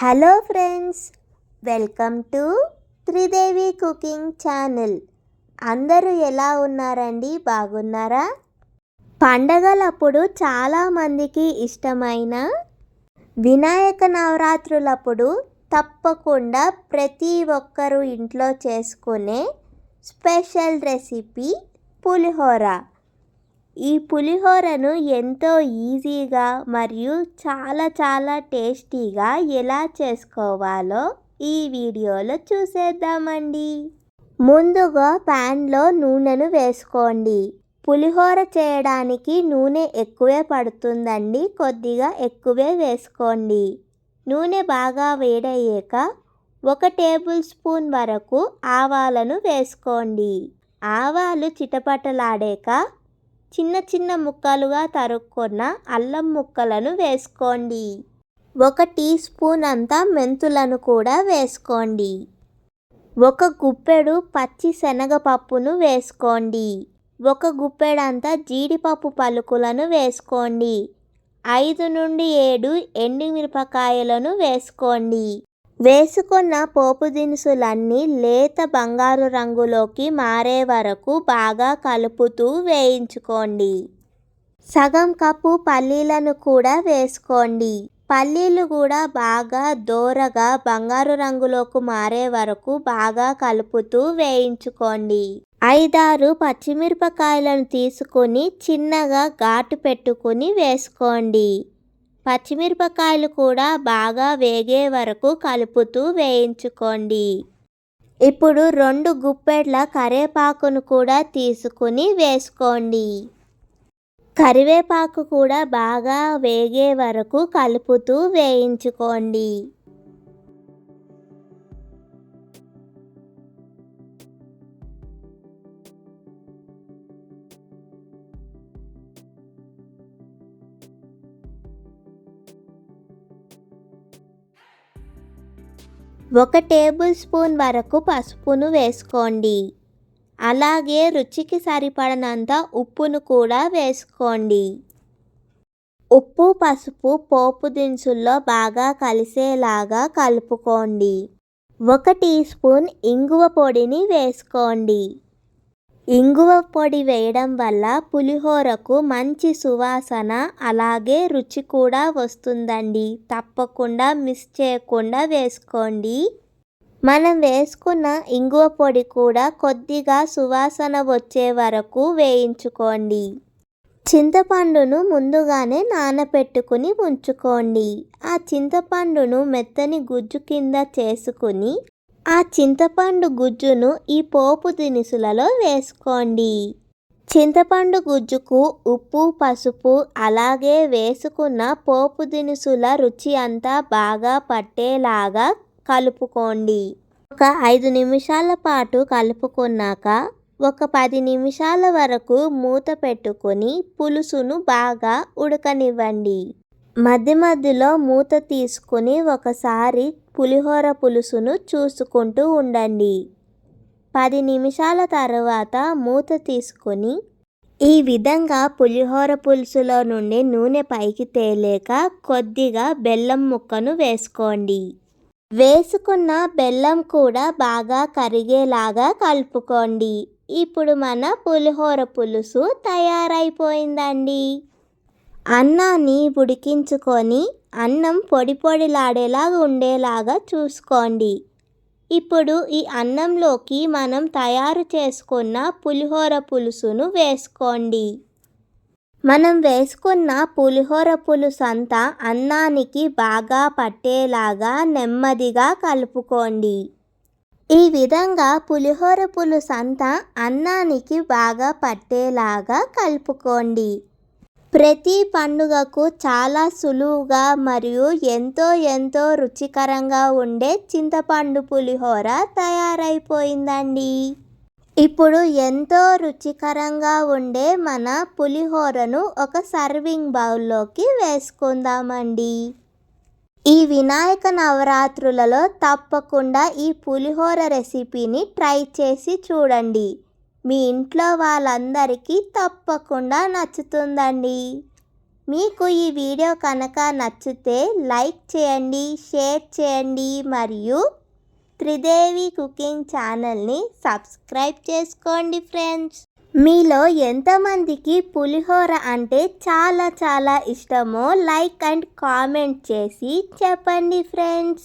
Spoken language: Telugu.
Hello friends welcome to Tridevi cooking channel. అందరూ ఎలా ఉన్నారండి? బాగున్నారా? పండగలప్పుడు చాలామందికి ఇష్టమైన వినాయక నవరాత్రులప్పుడు తప్పకుండా ప్రతి ఒక్కరూ ఇంట్లో చేసుకునే స్పెషల్ రెసిపీ పులిహోర. ఈ పులిహోరను ఎంతో ఈజీగా మరియు చాలా చాలా టేస్టీగా ఎలా చేసుకోవాలో ఈ వీడియోలో చూసేద్దామండి. ముందుగా ప్యాన్లో నూనెను వేసుకోండి. పులిహోర చేయడానికి నూనె ఎక్కువే పడుతుందండి. కొద్దిగా ఎక్కువే వేసుకోండి. నూనె బాగా వేడయ్యాక ఒక టేబుల్ స్పూన్ వరకు ఆవాలను వేసుకోండి. ఆవాలు చిటపటలాడాక చిన్న చిన్న ముక్కలుగా తరుక్కున్న అల్లం ముక్కలను వేసుకోండి. ఒక టీ స్పూన్ అంతా మెంతులను కూడా వేసుకోండి. ఒక గుప్పెడు పచ్చి శనగపప్పును వేసుకోండి. ఒక గుప్పెడంతా జీడిపప్పు పలుకులను వేసుకోండి. ఐదు నుండి ఏడు ఎండుమిరపకాయలను వేసుకోండి. వేసుకున్న పోపు దినుసులన్నీ లేత బంగారు రంగులోకి మారే వరకు బాగా కలుపుతూ వేయించుకోండి. సగం కప్పు పల్లీలను కూడా వేసుకోండి. పల్లీలు కూడా బాగా దోరగా బంగారు రంగులోకి మారే వరకు బాగా కలుపుతూ వేయించుకోండి. ఐదారు పచ్చిమిరపకాయలను తీసుకొని చిన్నగా ఘాటు పెట్టుకుని వేసుకోండి. పచ్చిమిరపకాయలు కూడా బాగా వేగే వరకు కలుపుతూ వేయించుకోండి. ఇప్పుడు రెండు గుప్పెడ్ల కరివేపాకును కూడా తీసుకుని వేసుకోండి. కరివేపాకు కూడా బాగా వేగే వరకు కలుపుతూ వేయించుకోండి. ఒక టేబుల్ స్పూన్ వరకు పసుపును వేసుకోండి. అలాగే రుచికి సరిపడనంత ఉప్పును కూడా వేసుకోండి. ఉప్పు పసుపు పోపు దినుసుల్లో బాగా కలిసేలాగా కలుపుకోండి. ఒక టీ స్పూన్ ఇంగువ పొడిని వేసుకోండి. ఇంగువ పొడి వేయడం వల్ల పులిహోరకు మంచి సువాసన అలాగే రుచి కూడా వస్తుందండి. తప్పకుండా మిస్ చేయకుండా వేసుకోండి. మనం వేసుకున్న ఇంగువ పొడి కూడా కొద్దిగా సువాసన వచ్చే వరకు వేయించుకోండి. చింతపండును ముందుగానే నానపెట్టుకుని ఉంచుకోండి. ఆ చింతపండును మెత్తని గుజ్జు కింద చేసుకుని ఆ చింతపండు గుజ్జును ఈ పోపు దినుసులలో వేసుకోండి. చింతపండు గుజ్జుకు ఉప్పు పసుపు అలాగే వేసుకున్న పోపు దినుసుల రుచి అంతా బాగా పట్టేలాగా కలుపుకోండి. ఒక ఐదు నిమిషాల పాటు కలుపుకున్నాక ఒక పది నిమిషాల వరకు మూత పెట్టుకొని పులుసును బాగా ఉడకనివ్వండి. మధ్య మధ్యలో మూత తీసుకుని ఒకసారి పులిహోర పులుసును చూసుకుంటూ ఉండండి. పది నిమిషాల తర్వాత మూత తీసుకొని ఈ విధంగా పులిహోర పులుసులో నుండి నూనె పైకి తేలేక కొద్దిగా బెల్లం ముక్కను వేసుకోండి. వేసుకున్న బెల్లం కూడా బాగా కరిగేలాగా కలుపుకోండి. ఇప్పుడు మన పులిహోర పులుసు తయారైపోయిందండి. అన్నాన్ని ఉడికించుకొని అన్నం పొడి పొడిలాడేలా ఉండేలాగా చూసుకోండి. ఇప్పుడు ఈ అన్నంలోకి మనం తయారు చేసుకున్న పులిహోర పులుసును వేసుకోండి. మనం వేసుకున్న పులిహోర పులుసు అంతా అన్నానికి బాగా పట్టేలాగా నెమ్మదిగా కలుపుకోండి. ఈ విధంగా పులిహోర పులుసు అంతా అన్నానికి బాగా పట్టేలాగా కలుపుకోండి. ప్రతి పండుగకు చాలా సులువుగా మరియు ఎంతో ఎంతో రుచికరంగా ఉండే చింతపండు పులిహోర తయారైపోయిందండి. ఇప్పుడు ఎంతో రుచికరంగా ఉండే మన పులిహోరను ఒక సర్వింగ్ బౌల్లోకి వేసుకుందామండి. ఈ వినాయక నవరాత్రులలో తప్పకుండా ఈ పులిహోర రెసిపీని ట్రై చేసి చూడండి. మీ ఇంట్లో వాళ్ళందరికీ తప్పకుండా నచ్చుతుందండి. మీకు ఈ వీడియో కనుక నచ్చితే లైక్ చేయండి షేర్ చేయండి మరియు త్రిదేవి కుకింగ్ ఛానల్ని సబ్స్క్రైబ్ చేసుకోండి ఫ్రెండ్స్. మీలో ఎంతమందికి పులిహోర అంటే చాలా చాలా ఇష్టమో లైక్ అండ్ కామెంట్ చేసి చెప్పండి ఫ్రెండ్స్.